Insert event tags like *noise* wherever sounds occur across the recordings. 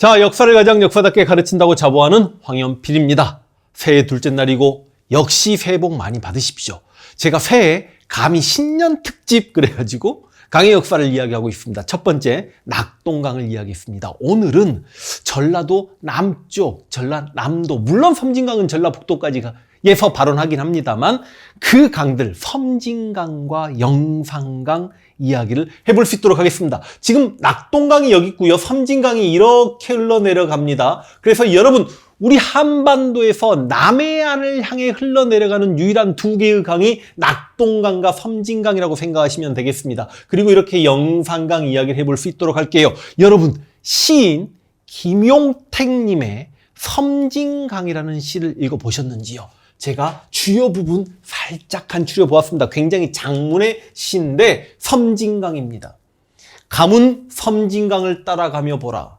자, 역사를 가장 역사답게 가르친다고 자부하는 황현필입니다. 새해 둘째 날이고 역시 새해 복 많이 받으십시오. 제가 새해 감히 신년 특집 그래가지고 강의 역사를 이야기하고 있습니다. 첫 번째 낙동강을 이야기했습니다. 오늘은 전라도 남쪽, 전라남도 물론 섬진강은 전라북도까지 예서 발언하긴 합니다만 그 강들 섬진강과 영산강 이야기를 해볼 수 있도록 하겠습니다. 지금 낙동강이 여기 있고요. 섬진강이 이렇게 흘러내려갑니다. 그래서 여러분 우리 한반도에서 남해안을 향해 흘러내려가는 유일한 두 개의 강이 낙동강과 섬진강이라고 생각하시면 되겠습니다. 그리고 이렇게 영산강 이야기를 해볼 수 있도록 할게요. 여러분 시인 김용택님의 섬진강이라는 시를 읽어보셨는지요? 제가 주요 부분 살짝 간추려 보았습니다. 굉장히 장문의 시인데 섬진강입니다. 가문 섬진강을 따라가며 보라.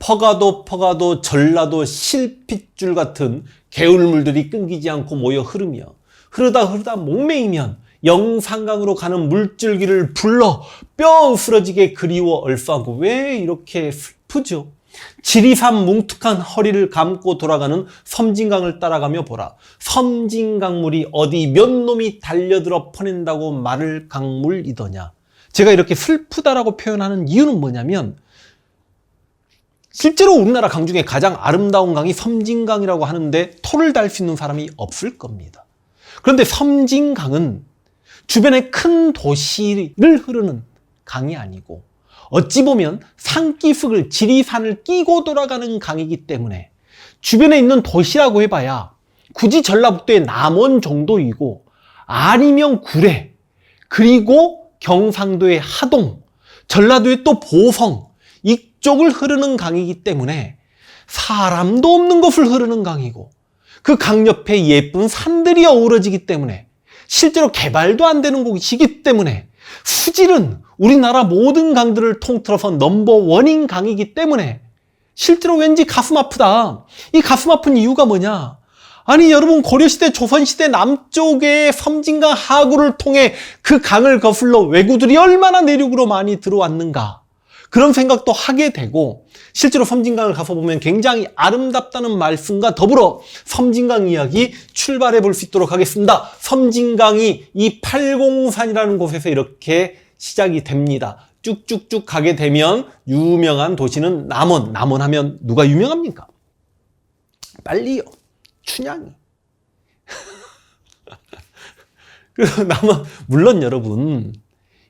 퍼가도 퍼가도 전라도 실핏줄 같은 개울물들이 끊기지 않고 모여 흐르며 흐르다 흐르다 목매이면 영산강으로 가는 물줄기를 불러 뼈 쓰러지게 그리워 얼싸고 왜 이렇게 슬프죠? 지리산 뭉툭한 허리를 감고 돌아가는 섬진강을 따라가며 보라. 섬진강물이 어디 몇 놈이 달려들어 퍼낸다고 말을 강물이더냐. 제가 이렇게 슬프다라고 표현하는 이유는 뭐냐면 실제로 우리나라 강 중에 가장 아름다운 강이 섬진강이라고 하는데 토를 달 수 있는 사람이 없을 겁니다. 그런데 섬진강은 주변에 큰 도시를 흐르는 강이 아니고 어찌 보면 산기슭을 지리산을 끼고 돌아가는 강이기 때문에 주변에 있는 도시라고 해봐야 굳이 전라북도의 남원 정도이고 아니면 구례 그리고 경상도의 하동 전라도의 또 보성 이쪽을 흐르는 강이기 때문에 사람도 없는 곳을 흐르는 강이고 그 강 옆에 예쁜 산들이 어우러지기 때문에 실제로 개발도 안 되는 곳이기 때문에 수질은 우리나라 모든 강들을 통틀어서 넘버원인 강이기 때문에 실제로 왠지 가슴 아프다. 이 가슴 아픈 이유가 뭐냐? 아니 여러분 고려시대 조선시대 남쪽의 섬진강 하구를 통해 그 강을 거슬러 왜구들이 얼마나 내륙으로 많이 들어왔는가 그런 생각도 하게 되고 실제로 섬진강을 가서 보면 굉장히 아름답다는 말씀과 더불어 섬진강 이야기 출발해 볼 수 있도록 하겠습니다. 섬진강이 이 팔공산이라는 곳에서 이렇게 시작이 됩니다. 쭉쭉쭉 가게 되면 유명한 도시는 남원. 남원 하면 누가 유명합니까? 빨리요. 춘향이. *laughs* 그래서 남원, 물론 여러분,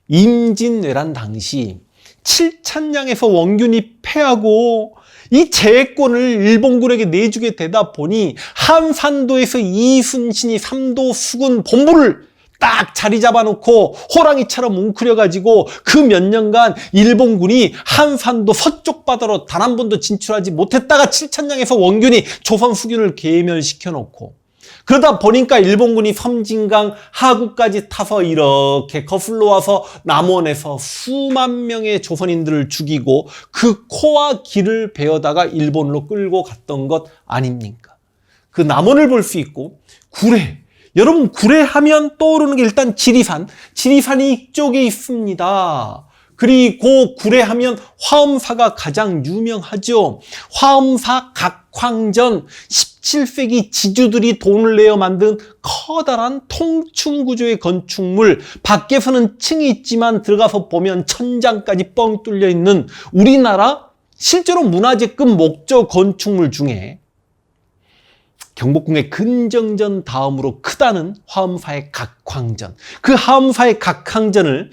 임진왜란 당시 칠찬양에서 원균이 패하고 이 재해권을 일본군에게 내주게 되다 보니 한산도에서 이순신이 삼도 수군 본부를 딱 자리 잡아놓고 호랑이처럼 웅크려가지고 그 몇 년간 일본군이 한산도 서쪽 바다로 단 한 번도 진출하지 못했다가 칠천량에서 원균이 조선 수군을 계멸시켜놓고 그러다 보니까 일본군이 섬진강 하구까지 타서 이렇게 거슬러 와서 남원에서 수만 명의 조선인들을 죽이고 그 코와 길을 베어다가 일본으로 끌고 갔던 것 아닙니까? 그 남원을 볼 수 있고 구례 여러분 구례 하면 떠오르는 게 일단 지리산 지리산이 이쪽에 있습니다. 그리고 구례하면 화엄사가 가장 유명하죠. 화엄사 각황전 17세기 지주들이 돈을 내어 만든 커다란 통충 구조의 건축물 밖에서는 층이 있지만 들어가서 보면 천장까지 뻥 뚫려 있는 우리나라 실제로 문화재급 목조 건축물 중에 경복궁의 근정전 다음으로 크다는 화엄사의 각황전. 그 화엄사의 각황전을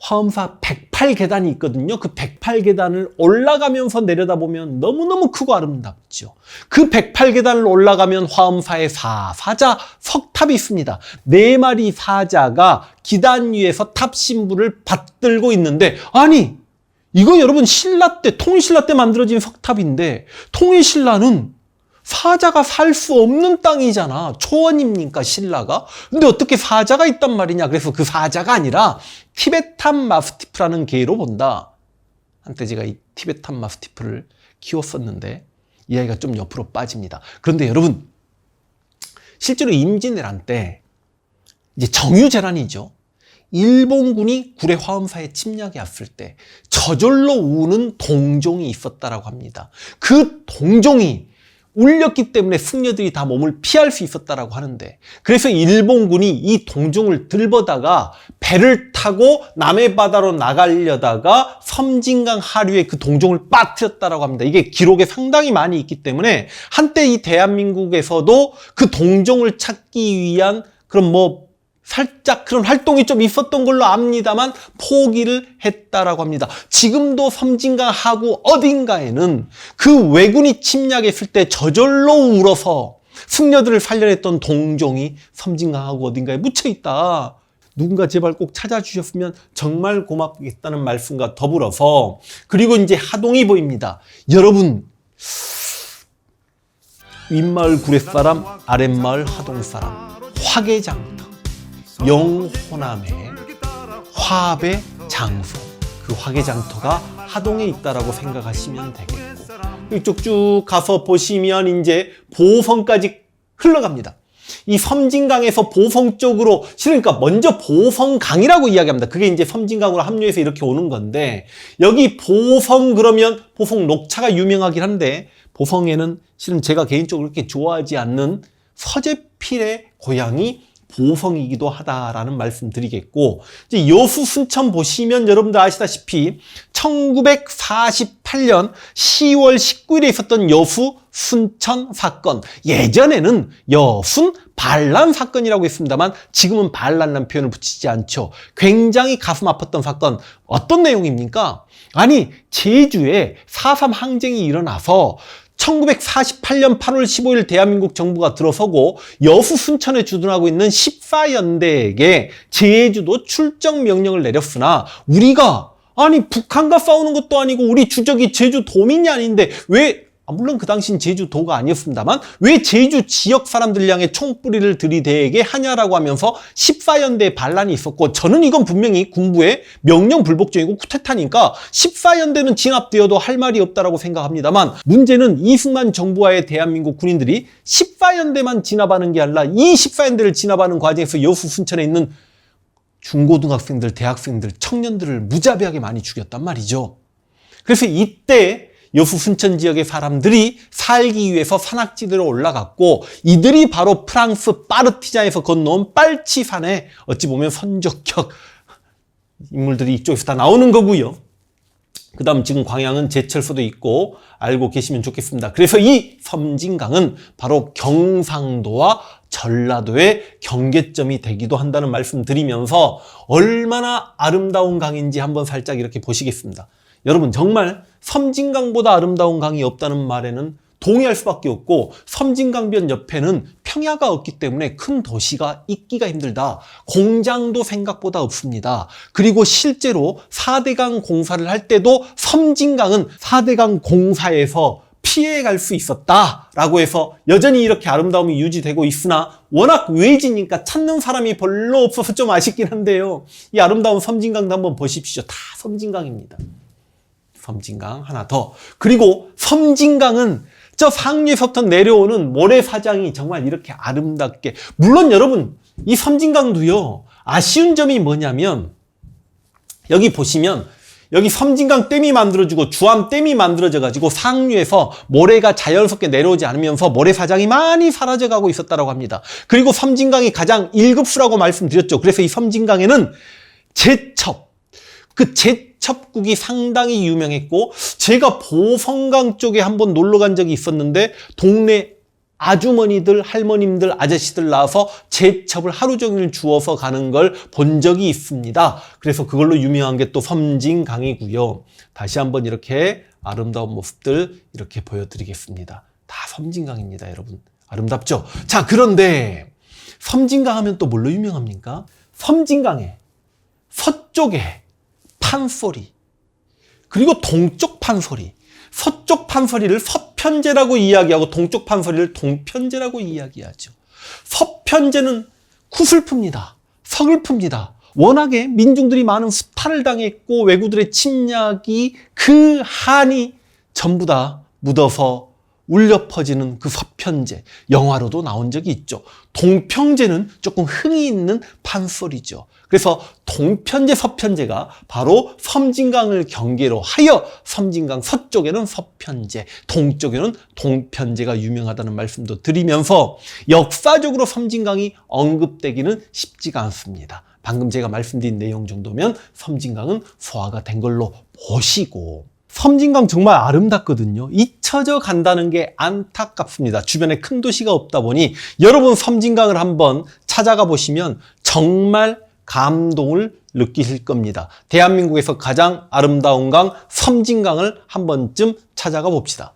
화엄사 108계단이 있거든요. 그 108계단을 올라가면서 내려다보면 너무너무 크고 아름답죠. 그 108계단을 올라가면 화엄사의 사, 사자 석탑이 있습니다. 네 마리 사자가 기단 위에서 탑 신부를 받들고 있는데, 아니, 이거 여러분 신라 때, 통일신라 때 만들어진 석탑인데, 통일신라는 사자가 살 수 없는 땅이잖아. 초원입니까, 신라가? 근데 어떻게 사자가 있단 말이냐? 그래서 그 사자가 아니라 티베탄 마스티프라는 개로 본다. 한때 제가 이 티베탄 마스티프를 키웠었는데 이 아이가 좀 옆으로 빠집니다. 그런데 여러분, 실제로 임진왜란 때 이제 정유재란이죠. 일본군이 구례 화엄사에 침략해 왔을 때 저절로 우는 동종이 있었다라고 합니다. 그 동종이 울렸기 때문에 승려들이 다 몸을 피할 수 있었다라고 하는데 그래서 일본군이 이 동종을 들보다가 배를 타고 남해 바다로 나가려다가 섬진강 하류에 그 동종을 빠뜨렸다라고 합니다. 이게 기록에 상당히 많이 있기 때문에 한때 이 대한민국에서도 그 동종을 찾기 위한 그런 뭐 살짝 그런 활동이 좀 있었던 걸로 압니다만 포기를 했다라고 합니다. 지금도 섬진강 하구 어딘가에는 그 왜군이 침략했을 때 저절로 울어서 승려들을 살려냈던 동종이 섬진강 하구 어딘가에 묻혀 있다. 누군가 제발 꼭 찾아주셨으면 정말 고맙겠다는 말씀과 더불어서 그리고 이제 하동이 보입니다. 여러분 윗마을 구례 사람, 아랫마을 하동 사람, 화계장터, 영호남의 화합의 장소, 그 화계장터가 하동에 있다라고 생각하시면 되겠고 이쪽 쭉 가서 보시면 이제 보성까지 흘러갑니다. 이 섬진강에서 보성 쪽으로 그러니까 먼저 보성강이라고 이야기합니다. 그게 이제 섬진강으로 합류해서 이렇게 오는 건데 여기 보성 그러면 보성 녹차가 유명하긴 한데 보성에는 실은 제가 개인적으로 그렇게 좋아하지 않는 서재필의 고향이 보성이기도 하다라는 말씀 드리겠고 이제 여수 순천 보시면 여러분들 아시다시피 1948년 10월 19일에 있었던 여수 순천 사건 예전에는 여순 반란 사건이라고 했습니다만 지금은 반란이라는 표현을 붙이지 않죠. 굉장히 가슴 아팠던 사건 어떤 내용입니까? 아니 제주에 4.3 항쟁이 일어나서 1948년 8월 15일 대한민국 정부가 들어서고 여수 순천에 주둔하고 있는 14연대에게 제주도 출정 명령을 내렸으나 우리가 아니 북한과 싸우는 것도 아니고 우리 주적이 제주 도민이 아닌데 왜 아, 물론 그 당시는 제주도가 아니었습니다만 왜 제주 지역 사람들 향해 총뿌리를 들이대게 하냐라고 하면서 14연대 반란이 있었고 저는 이건 분명히 군부의 명령 불복종이고 쿠데타니까 14연대는 진압되어도 할 말이 없다라고 생각합니다만 문제는 이승만 정부와의 대한민국 군인들이 14연대만 진압하는 게 아니라 이 14연대를 진압하는 과정에서 여수 순천에 있는 중고등학생들, 대학생들, 청년들을 무자비하게 많이 죽였단 말이죠. 그래서 이때 여수 순천 지역의 사람들이 살기 위해서 산악지대로 올라갔고 이들이 바로 프랑스 파르티자에서 건너온 빨치산에 어찌 보면 선적격 인물들이 이쪽에서 다 나오는 거고요. 그 다음 지금 광양은 제철소도 있고 알고 계시면 좋겠습니다. 그래서 이 섬진강은 바로 경상도와 전라도의 경계점이 되기도 한다는 말씀 드리면서 얼마나 아름다운 강인지 한번 살짝 이렇게 보시겠습니다. 여러분 정말 섬진강보다 아름다운 강이 없다는 말에는 동의할 수밖에 없고 섬진강변 옆에는 평야가 없기 때문에 큰 도시가 있기가 힘들다. 공장도 생각보다 없습니다. 그리고 실제로 4대강 공사를 할 때도 섬진강은 4대강 공사에서 피해갈 수 있었다라고 해서 여전히 이렇게 아름다움이 유지되고 있으나 워낙 외지니까 찾는 사람이 별로 없어서 좀 아쉽긴 한데요. 이 아름다운 섬진강도 한번 보십시오. 다 섬진강입니다. 섬진강 하나 더. 그리고 섬진강은 저 상류에서부터 내려오는 모래사장이 정말 이렇게 아름답게. 물론 여러분, 이 섬진강도요, 아쉬운 점이 뭐냐면, 여기 보시면, 여기 섬진강 댐이 만들어지고 주암 댐이 만들어져가지고 상류에서 모래가 자연스럽게 내려오지 않으면서 모래사장이 많이 사라져가고 있었다고 합니다. 그리고 섬진강이 가장 1급수라고 말씀드렸죠. 그래서 이 섬진강에는 제첩, 그 제 첩국이 상당히 유명했고 제가 보성강 쪽에 한번 놀러 간 적이 있었는데 동네 아주머니들, 할머님들, 아저씨들 나와서 제첩을 하루 종일 주워서 가는 걸 본 적이 있습니다. 그래서 그걸로 유명한 게 또 섬진강이고요. 다시 한번 이렇게 아름다운 모습들 이렇게 보여드리겠습니다. 다 섬진강입니다, 여러분. 아름답죠? 자, 그런데 섬진강 하면 또 뭘로 유명합니까? 섬진강에 서쪽에 판소리, 그리고 동쪽 판소리, 서쪽 판소리를 서편제라고 이야기하고 동쪽 판소리를 동편제라고 이야기하죠. 서편제는 구슬픕니다. 서글픕니다. 워낙에 민중들이 많은 수탈을 당했고 외구들의 침략이 그 한이 전부 다 묻어서 울려 퍼지는 그 서편제, 영화로도 나온 적이 있죠. 동평제는 조금 흥이 있는 판소리죠. 그래서 동편제, 서편제가 바로 섬진강을 경계로 하여 섬진강 서쪽에는 서편제, 동쪽에는 동편제가 유명하다는 말씀도 드리면서 역사적으로 섬진강이 언급되기는 쉽지가 않습니다. 방금 제가 말씀드린 내용 정도면 섬진강은 소화가 된 걸로 보시고 섬진강 정말 아름답거든요. 잊혀져 간다는 게 안타깝습니다. 주변에 큰 도시가 없다 보니 여러분 섬진강을 한번 찾아가 보시면 정말 감동을 느끼실 겁니다. 대한민국에서 가장 아름다운 강 섬진강을 한 번쯤 찾아가 봅시다.